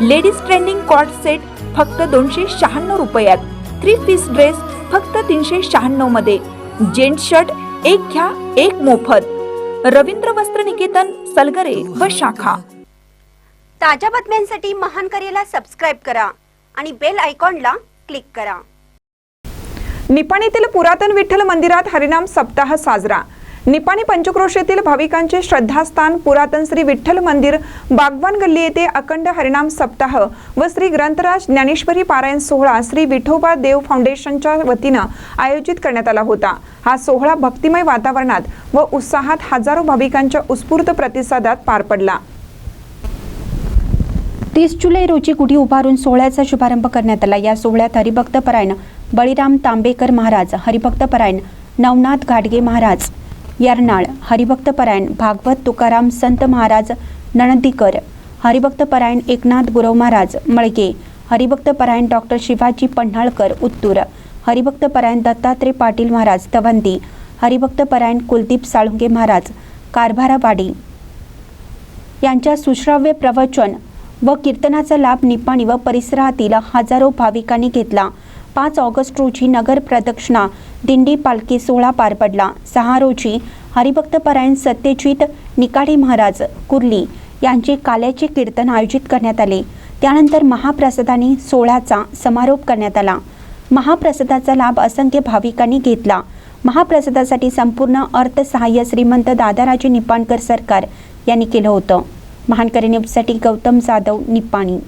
Ladies trending cot set फक्त दोनशे शहाण्णव रुपयात. थ्री पीस ड्रेस फक्त तीनशे शहाण्णवमध्ये. जेंट शर्ट एक घ्या एक मोफत. रवींद्र वस्त्र निकेतन सलगरे व शाखा. ताज्या बातम्यांसाठी महान करेला सबस्क्राईब करा आणि बेल आयकॉनला क्लिक करा. निपाणीतील पुरातन विठ्ठल मंदिरात हरिनाम सप्ताह साजरा. निपाणी पंचक्रोशीतील भाविकांचे श्रद्धास्थान पुरातन श्री विठ्ठल मंदिर बागवान गल्ली येथे अखंड हरिनाम सप्ताह व श्री ग्रंथराज ज्ञानेश्वरी पारायण सोहळा श्री विठोबा देव फाउंडेशनच्या वतीनं आयोजित करण्यात आला होता. हा सोहळा भक्तिमय वातावरणात व उत्साहात हजारो भाविकांच्या उत्स्फूर्त प्रतिसादात पार पडला. तीस जुलै रोजी गुढी उभारून सोहळ्याचा शुभारंभ करण्यात आला. या सोहळ्यात हरिभक्त परायण बळीराम तांबेकर महाराज हरिभक्त परायण नवनाथ गाडगे महाराज यर्नाळ हरिभक्तपरायण भागवत तुकाराम संत महाराज नणदीकर हरिभक्तपरायण एकनाथ गुरव महाराज मळगे हरिभक्तपरायण डॉक्टर शिवाजी पन्हाळकर उत्तूर हरिभक्तपरायण दत्तात्रय पाटील महाराज तवंदी हरिभक्तपरायण कुलदीप साळुंगे महाराज कारभारावाडी. यांच्या सुश्राव्य प्रवचन व कीर्तनाचा लाभ निपाणी व परिसरातील हजारो भाविकांनी घेतला. पाच ऑगस्ट रोजी नगर प्रदक्षिणा दिंडी पालखी सोहळा पार पडला. सहा रोजी हरिभक्तपरायण सत्यजित निकाडी महाराज कुर्ली यांचे काल्याचे कीर्तन आयोजित करण्यात आले. त्यानंतर महाप्रसादाने सोहळ्याचा समारोप करण्यात आला. महाप्रसादाचा लाभ असंख्य भाविकांनी घेतला. महाप्रसादासाठी संपूर्ण अर्थसहाय्य श्रीमंत दादाराजे निपाणकर सरकार यांनी केलं होतं. महानकरी न्यूजसाठी गौतम जाधव निपाणी.